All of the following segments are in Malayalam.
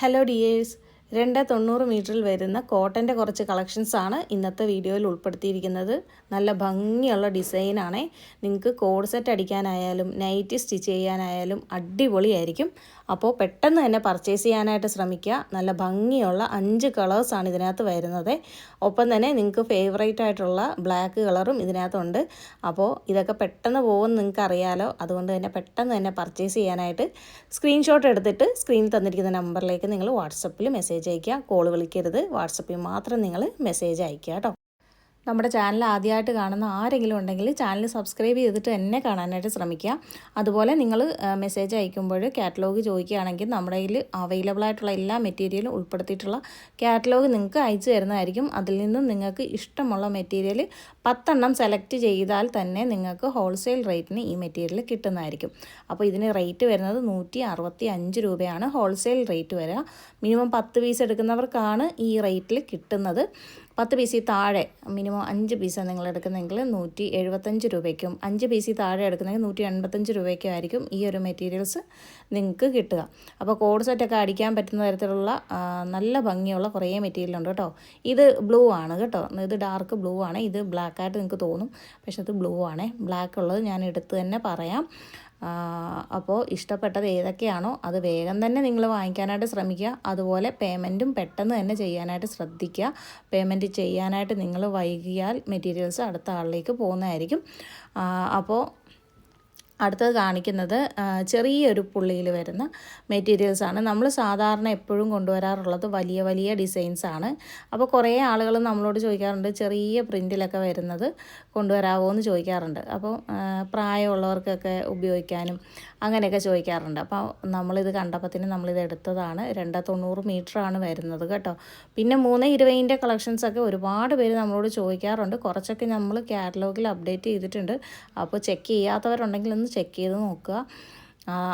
ഹലോ ഡിയേഴ്സ് രണ്ട് തൊണ്ണൂറ് മീറ്ററിൽ വരുന്ന കോട്ടന്റെ കുറച്ച് കളക്ഷൻസ് ആണ് ഇന്നത്തെ വീഡിയോയിൽ ഉൾപ്പെടുത്തിയിരിക്കുന്നത്. നല്ല ഭംഗിയുള്ള ഡിസൈനാണ് നിങ്ങൾക്ക് കോഡ് സെറ്റ് അടിക്കാനായാലും നൈറ്റ് സ്റ്റിച്ച് ചെയ്യാനായാലും അടിപൊളിയായിരിക്കും. അപ്പോൾ പെട്ടെന്ന് തന്നെ പർച്ചേസ് ചെയ്യാനായിട്ട് ശ്രമിക്കുക. നല്ല ഭംഗിയുള്ള അഞ്ച് കളേഴ്സാണ് ഇതിനകത്ത് വരുന്നത്. ഒപ്പം തന്നെ നിങ്ങൾക്ക് ഫേവറേറ്റ് ആയിട്ടുള്ള ബ്ലാക്ക് കളറും ഇതിനകത്തുണ്ട്. അപ്പോൾ ഇതൊക്കെ പെട്ടെന്ന് പോകുമെന്ന് നിങ്ങൾക്ക് അറിയാലോ. അതുകൊണ്ട് തന്നെ പെട്ടെന്ന് തന്നെ പർച്ചേസ് ചെയ്യാനായിട്ട് സ്ക്രീൻഷോട്ട് എടുത്തിട്ട് സ്ക്രീനിൽ തന്നിരിക്കുന്ന നമ്പറിലേക്ക് നിങ്ങൾ വാട്സപ്പിൽ മെസ്സേജ് അയയ്ക്കുക കോൾ വിളിക്കരുത്. വാട്സപ്പിൽ മാത്രം നിങ്ങൾ മെസ്സേജ് അയയ്ക്കുക കേട്ടോ. നമ്മുടെ ചാനൽ ആദ്യമായിട്ട് കാണുന്ന ആരെങ്കിലും ഉണ്ടെങ്കിൽ ചാനൽ സബ്സ്ക്രൈബ് ചെയ്തിട്ട് എന്നെ കാണാനായിട്ട് ശ്രമിക്കുക. അതുപോലെ നിങ്ങൾ മെസ്സേജ് അയക്കുമ്പോൾ കാറ്റലോഗ് ചോദിക്കുകയാണെങ്കിൽ നമ്മുടെ കയ്യിൽ അവൈലബിൾ ആയിട്ടുള്ള എല്ലാ മെറ്റീരിയലും ഉൾപ്പെടുത്തിയിട്ടുള്ള കാറ്റലോഗ് നിങ്ങൾക്ക് അയച്ചു തരുന്നതായിരിക്കും. അതിൽ നിന്നും നിങ്ങൾക്ക് ഇഷ്ടമുള്ള മെറ്റീരിയൽ പത്തെണ്ണം സെലക്ട് ചെയ്താൽ തന്നെ നിങ്ങൾക്ക് ഹോൾസെയിൽ റേറ്റിന് ഈ മെറ്റീരിയൽ കിട്ടുന്നതായിരിക്കും. അപ്പോൾ ഇതിന് റേറ്റ് വരുന്നത് നൂറ്റി അറുപത്തി അഞ്ച് രൂപയാണ്. ഹോൾസെയിൽ റേറ്റ് വരിക. മിനിമം പത്ത് പീസ് എടുക്കുന്നവർക്കാണ് ഈ റേറ്റിൽ കിട്ടുന്നത്. പത്ത് പീസിൽ താഴെ മിനിമം അഞ്ച് പീസാണ് നിങ്ങൾ എടുക്കുന്നതെങ്കിൽ നൂറ്റി എഴുപത്തഞ്ച് രൂപയ്ക്കും അഞ്ച് പീസിൽ താഴെ എടുക്കുന്നെങ്കിൽ നൂറ്റി എൺപത്തഞ്ച് രൂപയ്ക്കും ആയിരിക്കും ഈ ഒരു മെറ്റീരിയൽസ് നിങ്ങൾക്ക് കിട്ടുക. അപ്പോൾ കോഡ് സെറ്റൊക്കെ അടിക്കാൻ പറ്റുന്ന തരത്തിലുള്ള നല്ല ഭംഗിയുള്ള കുറേ മെറ്റീരിയൽ ഉണ്ട് കേട്ടോ. ഇത് ബ്ലൂ ആണ് കേട്ടോ. ഇത് ഡാർക്ക് ബ്ലൂ ആണ്. ഇത് ബ്ലാക്ക് ആയിട്ട് നിങ്ങൾക്ക് തോന്നും. പക്ഷേ അത് ബ്ലൂ ആണ്. ബ്ലാക്ക് ഉള്ളത് ഞാൻ എടുത്ത് തന്നെ പറയാം. അപ്പോൾ ഇഷ്ടപ്പെട്ടത് ഏതൊക്കെയാണോ അത് വേഗം തന്നെ നിങ്ങൾ വാങ്ങിക്കാനായിട്ട് ശ്രമിക്കുക. അതുപോലെ പേയ്മെന്റും പെട്ടെന്ന് തന്നെ ചെയ്യാനായിട്ട് ശ്രദ്ധിക്കുക. പേയ്മെന്റ് ചെയ്യാനായിട്ട് നിങ്ങൾ വൈകിയാൽ മെറ്റീരിയൽസ് അടുത്ത ആളിലേക്ക് പോകുന്നതായിരിക്കും. അപ്പോൾ അടുത്തത് കാണിക്കുന്നത് ചെറിയൊരു പുള്ളിയിൽ വരുന്ന മെറ്റീരിയൽസാണ് നമ്മൾ സാധാരണ എപ്പോഴും കൊണ്ടുവരാറുള്ളത് വലിയ വലിയ ഡിസൈൻസ് ആണ്. അപ്പോൾ കുറേ ആളുകൾ നമ്മളോട് ചോദിക്കാറുണ്ട് ചെറിയ പ്രിന്റിലൊക്കെ വരുന്നത് കൊണ്ടുവരാവോ എന്ന് ചോദിക്കാറുണ്ട്. അപ്പോൾ പ്രായമുള്ളവർക്കൊക്കെ ഉപയോഗിക്കാനും അങ്ങനെയൊക്കെ ചോദിക്കാറുണ്ട്. അപ്പോൾ നമ്മളിത് കണ്ടപ്പത്തിന് നമ്മളിത് എടുത്തതാണ്. രണ്ട് തൊണ്ണൂറ് ആണ് വരുന്നത് കേട്ടോ. പിന്നെ മൂന്ന് ഇരുപതിന്റെ കളക്ഷൻസൊക്കെ ഒരുപാട് പേര് നമ്മളോട് ചോദിക്കാറുണ്ട്. കുറച്ചൊക്കെ നമ്മൾ കാറ്റലോഗിൽ അപ്ഡേറ്റ് ചെയ്തിട്ടുണ്ട്. അപ്പോൾ ചെക്ക് ചെയ്യാത്തവരുണ്ടെങ്കിൽ ഒന്ന് ചെക്ക് ചെയ്ത് നോക്കുക.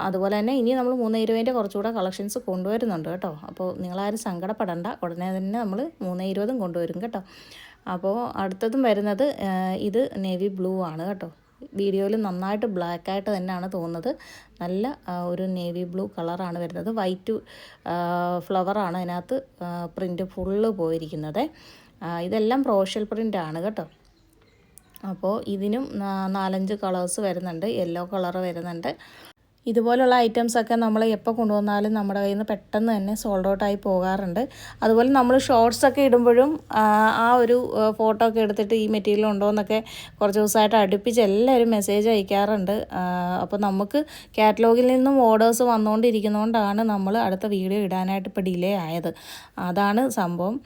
അതുപോലെ തന്നെ ഇനി നമ്മൾ മൂന്ന് ഇരുപതിന്റെ കുറച്ചുകൂടെ കളക്ഷൻസ് കൊണ്ടുവരുന്നുണ്ട് കേട്ടോ. അപ്പോൾ നിങ്ങളാരും സങ്കടപ്പെടണ്ട. ഉടനെ തന്നെ നമ്മൾ മൂന്ന് ഇരുപതും കൊണ്ടുവരും കേട്ടോ. അപ്പോൾ അടുത്തതും വരുന്നത് ഇത് നേവി ബ്ലൂ ആണ് കേട്ടോ. വീഡിയോയിൽ നന്നായിട്ട് ബ്ലാക്ക് ആയിട്ട് തന്നെയാണ് തോന്നുന്നത്. നല്ല ഒരു നേവി ബ്ലൂ കളറാണ് വരുന്നത്. വൈറ്റ് ഫ്ലവറാണ് അതിനകത്ത് പ്രിന്റ് ഫുള്ള് പോയിരിക്കുന്നത്. ഇതെല്ലാം പ്രോഷ്യൽ ആണ് കേട്ടോ. അപ്പോൾ ഇതിനും നാലഞ്ച് കളേഴ്സ് വരുന്നുണ്ട്. യെല്ലോ കളർ വരുന്നുണ്ട്. ഇതുപോലുള്ള ഐറ്റംസൊക്കെ നമ്മൾ എപ്പോൾ കൊണ്ടുവന്നാലും നമ്മുടെ കയ്യിൽ നിന്ന് പെട്ടെന്ന് തന്നെ സോൾഡ് ഔട്ടായി പോകാറുണ്ട്. അതുപോലെ നമ്മൾ ഷോർട്സ് ഒക്കെ ഇടുമ്പോഴും ആ ഒരു ഫോട്ടോ ഒക്കെ എടുത്തിട്ട് ഈ മെറ്റീരിയൽ ഉണ്ടോ എന്നൊക്കെ കുറച്ച് ദിവസമായിട്ട് അടുപ്പിച്ച് എല്ലാവരും മെസ്സേജ് അയക്കാറുണ്ട്. അപ്പോൾ നമുക്ക് കാറ്റലോഗിൽ നിന്നും ഓർഡേഴ്സ് വന്നുകൊണ്ടിരിക്കുന്നതുകൊണ്ടാണ് നമ്മൾ അടുത്ത വീഡിയോ ഇടാനായിട്ട് ഇപ്പോൾ ഡിലേ ആയത്. അതാണ് സംഭവം.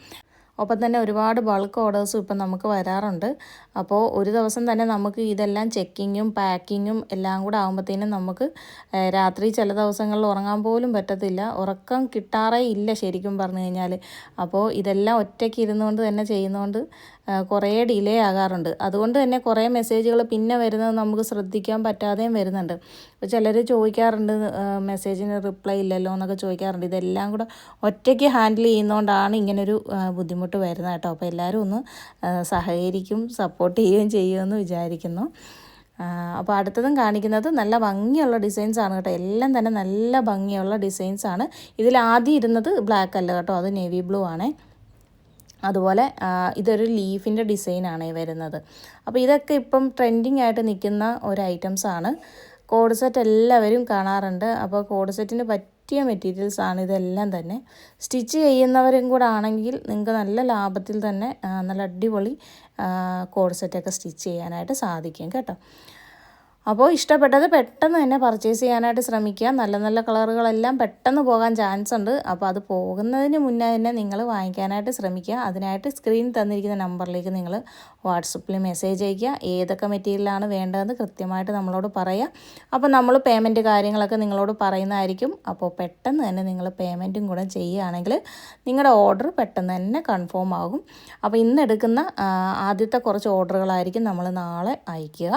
ഒപ്പം തന്നെ ഒരുപാട് ബൾക്ക് ഓർഡേഴ്സും ഇപ്പം നമുക്ക് വരാറുണ്ട്. അപ്പോൾ ഒരു ദിവസം തന്നെ നമുക്ക് ഇതെല്ലാം ചെക്കിങ്ങും പാക്കിങ്ങും എല്ലാം കൂടെ ആകുമ്പോഴത്തേനും നമുക്ക് രാത്രി ചില ദിവസങ്ങളിൽ ഉറങ്ങാൻ പോലും പറ്റത്തില്ല. ഉറക്കം കിട്ടാറേ ഇല്ല ശരിക്കും പറഞ്ഞു കഴിഞ്ഞാൽ അപ്പോൾ ഇതെല്ലാം ഒറ്റയ്ക്ക് ഇരുന്നുകൊണ്ട് തന്നെ ചെയ്യുന്നതുകൊണ്ട് കുറേ ഡിലേ ആകാറുണ്ട്. അതുകൊണ്ട് തന്നെ കുറേ മെസ്സേജുകൾ പിന്നെ വരുന്നത് നമുക്ക് ശ്രദ്ധിക്കാൻ പറ്റാതെയും വരുന്നുണ്ട്. അപ്പോൾ ചിലർ ചോദിക്കാറുണ്ട് മെസ്സേജിന് റിപ്ലൈ ഇല്ലല്ലോ എന്നൊക്കെ ചോദിക്കാറുണ്ട്. ഇതെല്ലാം കൂടെ ഒറ്റയ്ക്ക് ഹാൻഡിൽ ചെയ്യുന്നതുകൊണ്ടാണ് ഇങ്ങനൊരു ബുദ്ധിമുട്ട് വരുന്നത് കേട്ടോ. അപ്പോൾ എല്ലാവരും ഒന്ന് സഹകരിക്കും സപ്പോർട്ട് ചെയ്യുകയും ചെയ്യുമെന്ന് വിചാരിക്കുന്നു. അപ്പോൾ അടുത്തതും കാണിക്കുന്നത് നല്ല ഭംഗിയുള്ള ഡിസൈൻസ് ആണ് കേട്ടോ. എല്ലാം തന്നെ നല്ല ഭംഗിയുള്ള ഡിസൈൻസ് ആണ്. ഇതിൽ ആദ്യം ഇരുന്നത് ബ്ലാക്ക് അല്ല കേട്ടോ. അത് നേവി ബ്ലൂ ആണേ. അതുപോലെ ഇതൊരു ലീഫിന്റെ ഡിസൈനാണ് വരുന്നത്. അപ്പോൾ ഇതൊക്കെ ഇപ്പം ട്രെൻഡിങ് ആയിട്ട് നിൽക്കുന്ന ഒരു ഐറ്റംസ് ആണ്. കോഡ് സെറ്റ് എല്ലാവരും കാണാറുണ്ട്. അപ്പോൾ കോഡ് സെറ്റിന് പറ്റിയ മെറ്റീരിയൽസ് ആണ് ഇതെല്ലാം തന്നെ. സ്റ്റിച്ച് ചെയ്യുന്നവരും കൂടെ ആണെങ്കിൽ നിങ്ങൾക്ക് നല്ല ലാഭത്തിൽ തന്നെ നല്ല അടിപൊളി കോഡ് സെറ്റൊക്കെ സ്റ്റിച്ച് ചെയ്യാനായിട്ട് സാധിക്കും കേട്ടോ. അപ്പോൾ ഇഷ്ടപ്പെട്ടത് പെട്ടെന്ന് തന്നെ പർച്ചേസ് ചെയ്യാനായിട്ട് ശ്രമിക്കുക. നല്ല നല്ല കളറുകളെല്ലാം പെട്ടെന്ന് പോകാൻ ചാൻസ് ഉണ്ട്. അപ്പോൾ അത് പോകുന്നതിന് മുന്നേ തന്നെ നിങ്ങൾ വാങ്ങിക്കാനായിട്ട് ശ്രമിക്കുക. അതിനായിട്ട് സ്ക്രീൻ തന്നിരിക്കുന്ന നമ്പറിലേക്ക് നിങ്ങൾ വാട്സപ്പിൽ മെസ്സേജ് അയയ്ക്കുക. ഏതൊക്കെ മെറ്റീരിയലാണ് വേണ്ടതെന്ന് കൃത്യമായിട്ട് നമ്മളോട് പറയുക. അപ്പോൾ നമ്മൾ പേയ്മെന്റ് കാര്യങ്ങളൊക്കെ നിങ്ങളോട് പറയുന്നതായിരിക്കും. അപ്പോൾ പെട്ടെന്ന് തന്നെ നിങ്ങൾ പേയ്മെന്റും കൂടെ ചെയ്യുകയാണെങ്കിൽ നിങ്ങളുടെ ഓർഡർ പെട്ടെന്ന് തന്നെ കൺഫേം ആകും. അപ്പോൾ ഇന്ന് എടുക്കുന്ന ആദ്യത്തെ കുറച്ച് ഓർഡറുകളായിരിക്കും നമ്മൾ നാളെ അയക്കുക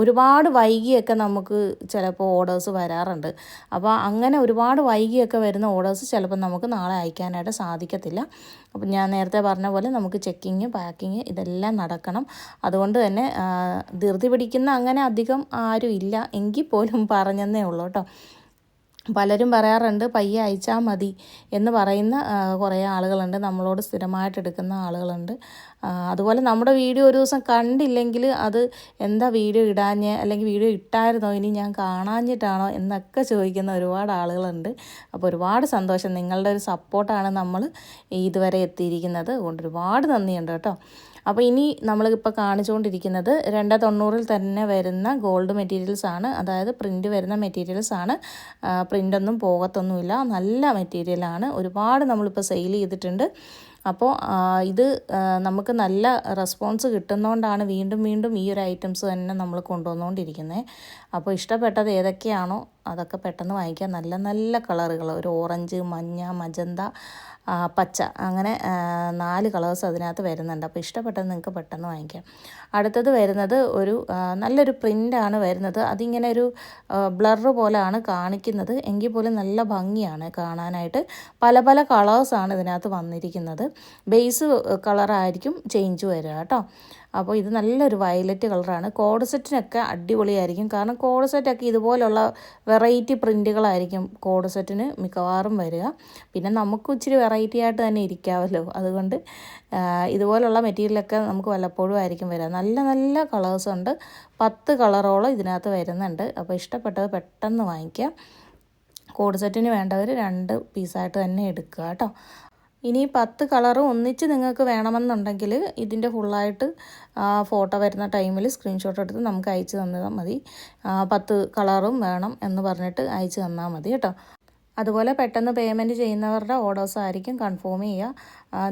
ഒരുപാട് വൈകിയൊക്കെ നമുക്ക് ചിലപ്പോൾ ഓർഡേഴ്സ് വരാറുണ്ട്. അപ്പോൾ അങ്ങനെ ഒരുപാട് വൈകിയൊക്കെ വരുന്ന ഓർഡേഴ്സ് ചിലപ്പോൾ നമുക്ക് നാളെ അയക്കാനായിട്ട് സാധിക്കത്തില്ല. അപ്പം ഞാൻ നേരത്തെ പറഞ്ഞ പോലെ നമുക്ക് ചെക്കിങ് പാക്കിങ് ഇതെല്ലാം നടക്കണം. അതുകൊണ്ട് തന്നെ ധൃതി പിടിക്കുന്ന അങ്ങനെ അധികം ആരും ഇല്ല. എങ്കിൽ പോലും പറഞ്ഞെന്നേ ഉള്ളൂ കേട്ടോ. പലരും പറയാറുണ്ട് പയ്യെ അയച്ചാൽ മതി എന്ന് പറയുന്ന കുറേ ആളുകളുണ്ട്. നമ്മളോട് സ്ഥിരമായിട്ട് എടുക്കുന്ന ആളുകളുണ്ട്. അതുപോലെ നമ്മുടെ വീഡിയോ ഒരു ദിവസം കണ്ടില്ലെങ്കിൽ അത് എന്താ വീഡിയോ ഇടാഞ്ഞ് അല്ലെങ്കിൽ വീഡിയോ ഇട്ടായിരുന്നോ ഇനി ഞാൻ കാണാഞ്ഞിട്ടാണോ എന്നൊക്കെ ചോദിക്കുന്ന ഒരുപാട് ആളുകളുണ്ട്. അപ്പോൾ ഒരുപാട് സന്തോഷം. നിങ്ങളുടെ ഒരു സപ്പോർട്ടാണ് നമ്മൾ ഇതുവരെ എത്തിയിരിക്കുന്നത്. അതുകൊണ്ട് ഒരുപാട് നന്ദിയുണ്ട് കേട്ടോ. അപ്പോൾ ഇനി നമ്മളിപ്പോൾ കാണിച്ചുകൊണ്ടിരിക്കുന്നത് രണ്ട് തൊണ്ണൂറിൽ തന്നെ വരുന്ന ഗോൾഡ് മെറ്റീരിയൽസ് ആണ്. അതായത് പ്രിന്റ് വരുന്ന മെറ്റീരിയൽസ് ആണ്. പ്രിന്റൊന്നും പോകത്തൊന്നുമില്ല. നല്ല മെറ്റീരിയലാണ് ഒരുപാട് നമ്മളിപ്പോൾ സെയിൽ ചെയ്തിട്ടുണ്ട്. അപ്പോൾ ഇത് നമുക്ക് നല്ല റെസ്പോൺസ് കിട്ടുന്നതുകൊണ്ടാണ് വീണ്ടും വീണ്ടും ഈ ഒരു ഐറ്റംസ് തന്നെ നമ്മൾ കൊണ്ടുവന്നുകൊണ്ടിരിക്കുന്നത് അപ്പോൾ ഇഷ്ടപ്പെട്ടത് ഏതൊക്കെയാണോ അതൊക്കെ പെട്ടെന്ന് വാങ്ങിക്കാം. നല്ല നല്ല കളറുകൾ ഒരു ഓറഞ്ച് മഞ്ഞ മജന്ത പച്ച അങ്ങനെ നാല് കളേഴ്സ് അതിനകത്ത് വരുന്നുണ്ട്. അപ്പോൾ ഇഷ്ടപ്പെട്ടത് നിങ്ങൾക്ക് പെട്ടെന്ന് വാങ്ങിക്കാം. അടുത്തത് വരുന്നത് ഒരു നല്ലൊരു പ്രിന്റാണ് വരുന്നത്. അതിങ്ങനെ ഒരു ബ്ലറ് പോലെയാണ് കാണിക്കുന്നത്. എങ്കിൽ പോലും നല്ല ഭംഗിയാണ് കാണാനായിട്ട്. പല പല കളേഴ്സാണ് ഇതിനകത്ത് വന്നിരിക്കുന്നത്. ബേസ് കളറായിരിക്കും ചേഞ്ച് വരിക കേട്ടോ. അപ്പോൾ ഇത് നല്ലൊരു വയലറ്റ് കളറാണ് കോഡ് സെറ്റിനൊക്കെ അടിപൊളിയായിരിക്കും. കാരണം കോഡ് സെറ്റൊക്കെ ഇതുപോലുള്ള വെറൈറ്റി പ്രിന്റുകളായിരിക്കും കോഡ് സെറ്റിന് മിക്കവാറും വരിക. പിന്നെ നമുക്ക് ഇച്ചിരി വെറൈറ്റി ആയിട്ട് തന്നെ ഇരിക്കാമല്ലോ അതുകൊണ്ട് ഇതുപോലുള്ള മെറ്റീരിയലൊക്കെ നമുക്ക് വല്ലപ്പോഴും ആയിരിക്കും വരിക. നല്ല നല്ല കളേഴ്സ് ഉണ്ട്. പത്ത് കളറോളം ഇതിനകത്ത് വരുന്നുണ്ട്. അപ്പോൾ ഇഷ്ടപ്പെട്ടത് പെട്ടെന്ന് വാങ്ങിക്കുക. കോഡ് സെറ്റിന് വേണ്ടവർ രണ്ട് പീസായിട്ട് തന്നെ എടുക്കുക കേട്ടോ. ഇനി പത്ത് കളറും ഒന്നിച്ച് നിങ്ങൾക്ക് വേണമെന്നുണ്ടെങ്കിൽ ഇതിന്റെ ഫുള്ളായിട്ട് ഫോട്ടോ വരുന്ന ടൈമിൽ സ്ക്രീൻഷോട്ട് എടുത്ത് നമുക്ക് അയച്ചു തന്നാൽ മതി. പത്ത് കളറും വേണം എന്ന് പറഞ്ഞിട്ട് അയച്ചു തന്നാൽ മതി കേട്ടോ. അതുപോലെ പെട്ടെന്ന് പേയ്മെന്റ് ചെയ്യുന്നവരുടെ ഓർഡേഴ്സ് ആയിരിക്കും കൺഫേം ചെയ്യുക.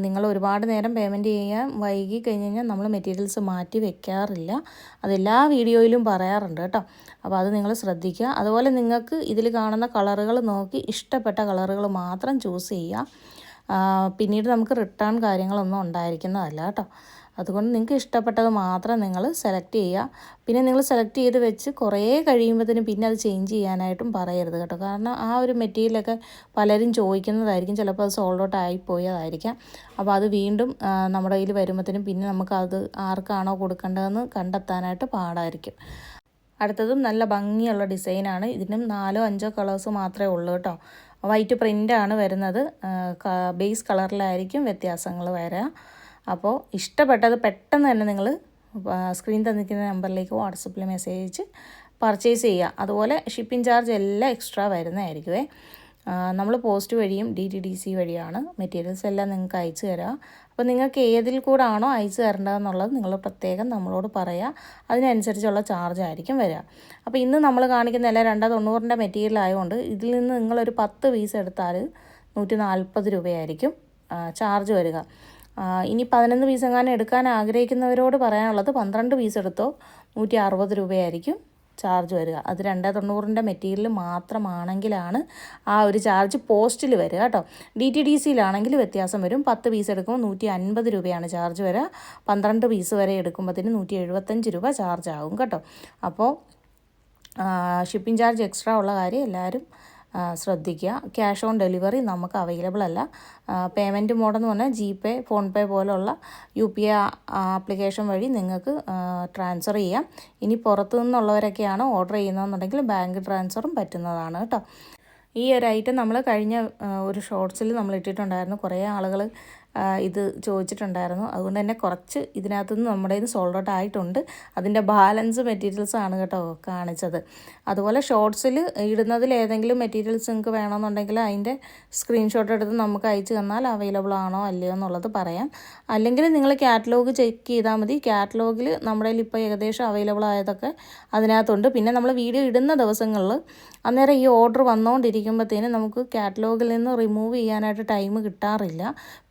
നിങ്ങൾ ഒരുപാട് നേരം പേയ്മെന്റ് ചെയ്യാൻ വൈകി കഴിഞ്ഞ് കഴിഞ്ഞാൽ നമ്മൾ മെറ്റീരിയൽസ് മാറ്റി വെക്കാറില്ല. അതെല്ലാ വീഡിയോയിലും പറയാറുണ്ട് കേട്ടോ. അപ്പോൾ അത് നിങ്ങൾ ശ്രദ്ധിക്കുക. അതുപോലെ നിങ്ങൾക്ക് ഇതിൽ കാണുന്ന കളറുകൾ നോക്കി ഇഷ്ടപ്പെട്ട കളറുകൾ മാത്രം ചൂസ് ചെയ്യുക. പിന്നീട് നമുക്ക് റിട്ടേൺ കാര്യങ്ങളൊന്നും ഉണ്ടായിരിക്കുന്നതല്ല കേട്ടോ. അതുകൊണ്ട് നിങ്ങൾക്ക് ഇഷ്ടപ്പെട്ടത് മാത്രം നിങ്ങൾ സെലക്ട് ചെയ്യുക. പിന്നെ നിങ്ങൾ സെലക്ട് ചെയ്ത് വെച്ച് കുറേ കഴിയുമ്പോഴത്തേനും പിന്നെ അത് ചേഞ്ച് ചെയ്യാനായിട്ടും പറയരുത് കേട്ടോ. കാരണം ആ ഒരു മെറ്റീരിയലൊക്കെ പലരും ചോദിക്കുന്നതായിരിക്കും. ചിലപ്പോൾ അത് സോൾഡ് ഔട്ട് ആയിപ്പോയതായിരിക്കാം അപ്പോൾ അത് വീണ്ടും നമ്മുടെ കയ്യിൽ വരുമ്പോഴത്തേനും പിന്നെ നമുക്കത് ആർക്കാണോ കൊടുക്കേണ്ടതെന്ന് കണ്ടെത്താനായിട്ട് പാടായിരിക്കും. അടുത്തതും നല്ല ഭംഗിയുള്ള ഡിസൈനാണ് ഇതിനും നാലോ അഞ്ചോ കളേഴ്സ് മാത്രമേ ഉള്ളൂ കേട്ടോ. വൈറ്റ് പ്രിന്റാണ് വരുന്നത്. ബേസ് കളറിലായിരിക്കും വ്യത്യാസങ്ങൾ വരിക അപ്പോൾ ഇഷ്ടപ്പെട്ടത് പെട്ടെന്ന് തന്നെ നിങ്ങൾ സ്ക്രീൻ തന്നിരിക്കുന്ന നമ്പറിലേക്ക് വാട്സപ്പിൽ മെസ്സേജ് അയച്ച് പർച്ചേസ് ചെയ്യുക അതുപോലെ ഷിപ്പിംഗ് ചാർജ് എല്ലാം എക്സ്ട്രാ വരുന്നതായിരിക്കുമേ നമ്മൾ പോസ്റ്റ് വഴിയും ഡി ടി ഡി സി വഴിയാണ് മെറ്റീരിയൽസ് എല്ലാം നിങ്ങൾക്ക് അയച്ചു തരാം. അപ്പോൾ നിങ്ങൾക്ക് ഏതിൽ കൂടാണോ അയച്ചു തരേണ്ടതെന്നുള്ളത് നിങ്ങൾ പ്രത്യേകം നമ്മളോട് പറയുക അതിനനുസരിച്ചുള്ള ചാർജ് ആയിരിക്കും വരിക. അപ്പോൾ ഇന്ന് നമ്മൾ കാണിക്കുന്ന എല്ലാ രണ്ടോ തൊണ്ണൂറിന്റെ മെറ്റീരിയൽ ആയതുകൊണ്ട് ഇതിൽ നിന്ന് നിങ്ങളൊരു പത്ത് പീസ് എടുത്താൽ നൂറ്റി നാൽപ്പത് രൂപയായിരിക്കും ചാർജ് വരിക. ഇനി പതിനൊന്ന് പീസ് എങ്ങാനും എടുക്കാൻ ആഗ്രഹിക്കുന്നവരോട് പറയാനുള്ളത് പന്ത്രണ്ട് പീസ് എടുത്തോ നൂറ്റി അറുപത് രൂപയായിരിക്കും. ചാർജ് വരിക. അത് രണ്ടേ തൊണ്ണൂറിന്റെ മെറ്റീരിയൽ മാത്രമാണെങ്കിലാണ് ആ ഒരു ചാർജ് പോസ്റ്റിൽ വരിക കേട്ടോ. ഡി ടി ഡി സിയിലാണെങ്കിൽ വ്യത്യാസം വരും. പത്ത് പീസ് എടുക്കുമ്പോൾ നൂറ്റി അൻപത് രൂപയാണ് ചാർജ് വരിക. പന്ത്രണ്ട് പീസ് വരെ എടുക്കുമ്പോഴത്തേന് നൂറ്റി എഴുപത്തഞ്ച് രൂപ ചാർജ് ആകും കേട്ടോ. അപ്പോൾ ഷിപ്പിംഗ് ചാർജ് എക്സ്ട്രാ ഉള്ള കാര്യം എല്ലാവരും ശ്രദ്ധിക്കുക. ക്യാഷ് ഓൺ ഡെലിവറി നമുക്ക് അവൈലബിൾ അല്ല. പേയ്മെന്റ് മോഡെന്ന് പറഞ്ഞാൽ ജി പേ ഫോൺ പേ പോലുള്ള യു പി ഐ ആപ്ലിക്കേഷൻ വഴി നിങ്ങൾക്ക് ട്രാൻസ്ഫർ ചെയ്യാം. ഇനി പുറത്തു നിന്നുള്ളവരൊക്കെയാണ് ഓർഡർ ചെയ്യുന്നതെന്നുണ്ടെങ്കിൽ ബാങ്ക് ട്രാൻസ്ഫറും പറ്റുന്നതാണ് കേട്ടോ. ഈ ഒരു ഐറ്റം നമ്മൾ കഴിഞ്ഞ ഒരു ഷോർട്സിൽ നമ്മൾ ഇട്ടിട്ടുണ്ടായിരുന്നു. കുറേ ആളുകൾ ഇത് ചോദിച്ചിട്ടുണ്ടായിരുന്നു. അതുകൊണ്ട് തന്നെ കുറച്ച് ഇതിനകത്തുനിന്ന് നമ്മുടെ ഇത് സോൾഡ് ഔട്ട് ആയിട്ടുണ്ട്. അതിന്റെ ബാലൻസ് മെറ്റീരിയൽസ് ആണ് കേട്ടോ കാണിച്ചത്. അതുപോലെ ഷോർട്സിൽ ഇടുന്നതിൽ ഏതെങ്കിലും മെറ്റീരിയൽസ് നിങ്ങൾക്ക് വേണമെന്നുണ്ടെങ്കിൽ അതിന്റെ സ്ക്രീൻഷോട്ട് എടുത്ത് നമുക്ക് അയച്ചു തന്നാൽ അവൈലബിൾ ആണോ അല്ലയോ എന്നുള്ളത് പറയാം. അല്ലെങ്കിൽ നിങ്ങൾ കാറ്റലോഗ് ചെക്ക് ചെയ്താൽ മതി. കാറ്റലോഗിൽ നമ്മുടെ കയ്യിൽ ഇപ്പോൾ ഏകദേശം അവൈലബിൾ ആയതൊക്കെ അതിനകത്തുണ്ട്. പിന്നെ നമ്മൾ വീഡിയോ ഇടുന്ന ദിവസങ്ങളിൽ അന്നേരം ഈ ഓർഡർ വന്നുകൊണ്ടിരിക്കുമ്പോഴത്തേനും നമുക്ക് കാറ്റലോഗിൽ നിന്ന് റിമൂവ് ചെയ്യാനായിട്ട് ടൈം കിട്ടാറില്ല.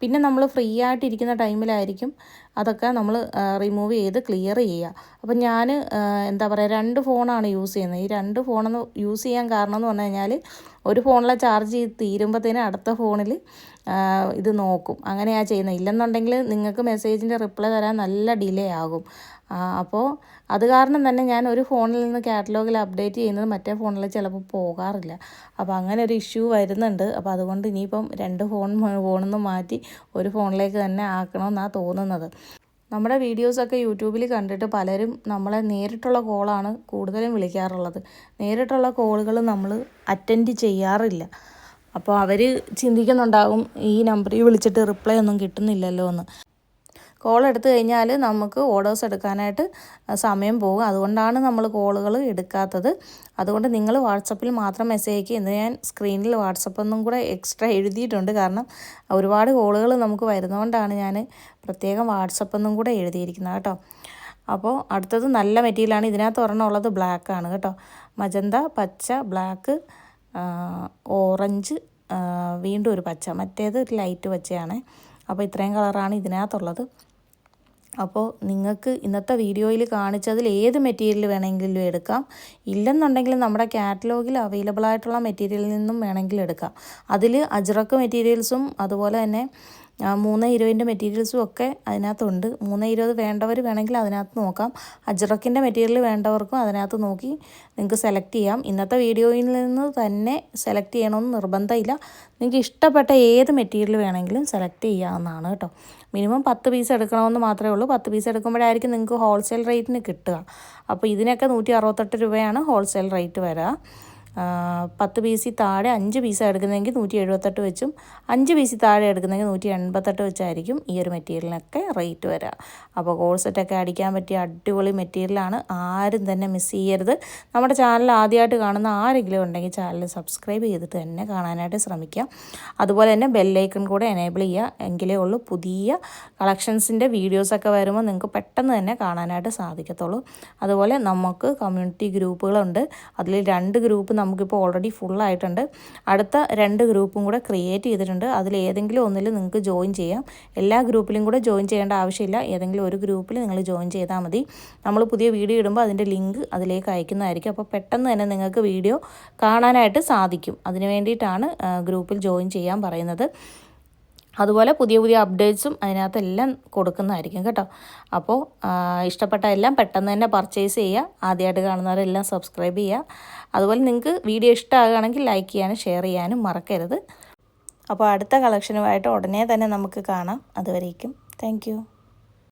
പിന്നെ നമ്മൾ ഫ്രീ ആയിട്ടിരിക്കുന്ന ടൈമിലായിരിക്കും അതൊക്കെ നമ്മൾ റിമൂവ് ചെയ്ത് ക്ലിയർ ചെയ്യുക. അപ്പം ഞാൻ എന്താ പറയുക രണ്ട് ഫോണാണ് യൂസ് ചെയ്യുന്നത്. ഈ രണ്ട് ഫോണെന്ന് യൂസ് ചെയ്യാൻ കാരണം എന്ന് പറഞ്ഞു കഴിഞ്ഞാൽ ഒരു ഫോണിലെ ചാർജ് ചെയ്ത് തീരുമ്പോഴത്തേനും അടുത്ത ഫോണിൽ ഇത് നോക്കും. അങ്ങനെയാണ് ചെയ്യുന്നത്. ഇല്ലെന്നുണ്ടെങ്കിൽ നിങ്ങൾക്ക് മെസ്സേജിന്റെ റിപ്ലൈ തരാൻ നല്ല ഡിലേ ആകും. അപ്പോൾ അത് കാരണം തന്നെ ഞാൻ ഒരു ഫോണിൽ നിന്ന് കാറ്റലോഗിൽ അപ്ഡേറ്റ് ചെയ്യുന്നത് മറ്റേ ഫോണിൽ ചിലപ്പോൾ പോകാറില്ല. അപ്പോൾ അങ്ങനെ ഒരു ഇഷ്യൂ വരുന്നുണ്ട്. അപ്പോൾ അതുകൊണ്ട് ഇനിയിപ്പം രണ്ട് ഫോൺ ഫോണിൽ നിന്ന് മാറ്റി ഒരു ഫോണിലേക്ക് തന്നെ ആക്കണമെന്നാണ് തോന്നുന്നത്. നമ്മുടെ വീഡിയോസൊക്കെ യൂട്യൂബിൽ കണ്ടിട്ട് പലരും നമ്മളെ നേരിട്ടുള്ള കോളാണ് കൂടുതലും വിളിക്കാറുള്ളത്. നേരിട്ടുള്ള കോളുകൾ നമ്മൾ അറ്റൻഡ് ചെയ്യാറില്ല. അപ്പോൾ അവർ ചിന്തിക്കുന്നുണ്ടാകും ഈ നമ്പറിൽ വിളിച്ചിട്ട് റിപ്ലൈ ഒന്നും കിട്ടുന്നില്ലല്ലോ എന്ന് കോൾ എടുത്തു കഴിഞ്ഞാൽ നമുക്ക് ഓർഡേഴ്സ് എടുക്കാനായിട്ട് സമയം പോകും. അതുകൊണ്ടാണ് നമ്മൾ കോളുകൾ എടുക്കാത്തത്. അതുകൊണ്ട് നിങ്ങൾ വാട്സപ്പിൽ മാത്രം മെസ്സേജ് അയക്കുക എന്ന് ഞാൻ സ്ക്രീനിൽ വാട്സപ്പൊന്നും കൂടെ എക്സ്ട്രാ എഴുതിയിട്ടുണ്ട്. കാരണം ഒരുപാട് കോളുകൾ നമുക്ക് വരുന്നതുകൊണ്ടാണ് ഞാൻ പ്രത്യേകം വാട്സപ്പൊന്നും കൂടെ എഴുതിയിരിക്കുന്നത് കേട്ടോ. അപ്പോൾ അടുത്തത് നല്ല മെറ്റീരിയലാണ് ഇതിനകത്ത് ഒരെണ്ണം ഉള്ളത് ബ്ലാക്ക് ആണ് കേട്ടോ. മജന്ത പച്ച ബ്ലാക്ക് ഓറഞ്ച് വീണ്ടും ഒരു പച്ച. മറ്റേത് ലൈറ്റ് പച്ചയാണ്. അപ്പോൾ ഇത്രയും കളറാണ് ഇതിനകത്തുള്ളത്. അപ്പോൾ നിങ്ങൾക്ക് ഇന്നത്തെ വീഡിയോയിൽ കാണിച്ചതിൽ ഏത് മെറ്റീരിയൽ വേണമെങ്കിലും എടുക്കാം. ഇല്ലെന്നുണ്ടെങ്കിൽ നമ്മുടെ കാറ്റലോഗിൽ അവൈലബിൾ ആയിട്ടുള്ള മെറ്റീരിയലിൽ നിന്നും വേണമെങ്കിൽ എടുക്കാം. അതിൽ അജ്രക്ക് മെറ്റീരിയൽസും അതുപോലെ തന്നെ മൂന്ന് ഇരുപതിന്റെ മെറ്റീരിയൽസും ഒക്കെ അതിനകത്തുണ്ട്. മൂന്ന് ഇരുപത് വേണ്ടവർ വേണമെങ്കിൽ അതിനകത്ത് നോക്കാം. അജ്രക്കിന്റെ മെറ്റീരിയൽ വേണ്ടവർക്കും അതിനകത്ത് നോക്കി നിങ്ങൾക്ക് സെലക്ട് ചെയ്യാം. ഇന്നത്തെ വീഡിയോയിൽ നിന്ന് തന്നെ സെലക്ട് ചെയ്യണമെന്ന് നിർബന്ധമില്ല. നിങ്ങൾക്ക് ഇഷ്ടപ്പെട്ട ഏത് മെറ്റീരിയൽ വേണമെങ്കിലും സെലക്ട് ചെയ്യാവുന്നതാണ് കേട്ടോ. മിനിമം പത്ത് പീസ് എടുക്കണമെന്ന് മാത്രമേ ഉള്ളൂ. പത്ത് പീസ് എടുക്കുമ്പോഴായിരിക്കും നിങ്ങൾക്ക് ഹോൾസെയിൽ റേറ്റിന് കിട്ടുക. അപ്പോൾ ഇതിനൊക്കെ നൂറ്റി അറുപത്തെട്ട് രൂപയാണ് ഹോൾസെയിൽ റേറ്റ് വരിക. പത്ത് പീസിൽ താഴെ അഞ്ച് പീസ് എടുക്കുന്നതെങ്കിൽ നൂറ്റി എഴുപത്തെട്ട് വെച്ചും അഞ്ച് പീസിൽ താഴെ എടുക്കുന്നതെങ്കിൽ നൂറ്റി എൺപത്തെട്ട് വെച്ചായിരിക്കും ഈ ഒരു മെറ്റീരിയലിനൊക്കെ റേറ്റ് വരിക അപ്പോൾ കോഴ്സെറ്റൊക്കെ അടിക്കാൻ പറ്റിയ അടിപൊളി മെറ്റീരിയലാണ്. ആരും തന്നെ മിസ് ചെയ്യരുത്. നമ്മുടെ ചാനൽ ആദ്യമായിട്ട് കാണുന്ന ആരെങ്കിലും ഉണ്ടെങ്കിൽ ചാനൽ സബ്സ്ക്രൈബ് ചെയ്തിട്ട് തന്നെ കാണാനായിട്ട് ശ്രമിക്കുക അതുപോലെ തന്നെ ബെല്ലൈക്കൺ കൂടെ എനേബിൾ ചെയ്യുക എങ്കിലേ ഉള്ളൂ പുതിയ കളക്ഷൻസിന്റെ വീഡിയോസൊക്കെ വരുമ്പോൾ നിങ്ങൾക്ക് പെട്ടെന്ന് തന്നെ കാണാനായിട്ട് സാധിക്കത്തുള്ളൂ. അതുപോലെ നമുക്ക് കമ്മ്യൂണിറ്റി ഗ്രൂപ്പുകളുണ്ട് അതിൽ രണ്ട് ഗ്രൂപ്പ് നമുക്കിപ്പോൾ ഓൾറെഡി ഫുള്ളായിട്ടുണ്ട് അടുത്ത രണ്ട് ഗ്രൂപ്പും കൂടെ ക്രിയേറ്റ് ചെയ്തിട്ടുണ്ട്. അതിൽ ഏതെങ്കിലും ഒന്നിൽ നിങ്ങൾക്ക് ജോയിൻ ചെയ്യാം. എല്ലാ ഗ്രൂപ്പിലും കൂടെ ജോയിൻ ചെയ്യേണ്ട ആവശ്യമില്ല. ഏതെങ്കിലും ഒരു ഗ്രൂപ്പിൽ നിങ്ങൾ ജോയിൻ ചെയ്താൽ മതി. നമ്മൾ പുതിയ വീഡിയോ ഇടുമ്പോൾ അതിന്റെ ലിങ്ക് അതിലേക്ക് അയക്കുന്നതായിരിക്കും. അപ്പോൾ പെട്ടെന്ന് തന്നെ നിങ്ങൾക്ക് വീഡിയോ കാണാനായിട്ട് സാധിക്കും. അതിന് വേണ്ടിയിട്ടാണ് ഗ്രൂപ്പിൽ ജോയിൻ ചെയ്യാൻ പറയുന്നത്. അതുപോലെ പുതിയ പുതിയ അപ്ഡേറ്റ്സും അതിനകത്തെല്ലാം കൊടുക്കുന്നതായിരിക്കും കേട്ടോ. അപ്പോൾ ഇഷ്ടപ്പെട്ട എല്ലാം പെട്ടെന്ന് തന്നെ പർച്ചേസ് ചെയ്യുക. ആദ്യമായിട്ട് കാണുന്നവരെല്ലാം സബ്സ്ക്രൈബ് ചെയ്യുക. അതുപോലെ നിങ്ങൾക്ക് വീഡിയോ ഇഷ്ടമാകുകയാണെങ്കിൽ ലൈക്ക് ചെയ്യാനും ഷെയർ ചെയ്യാനും മറക്കരുത്. അപ്പോൾ അടുത്ത കളക്ഷനുമായിട്ട് ഉടനെ തന്നെ നമുക്ക് കാണാം. അതുവരേക്കും താങ്ക്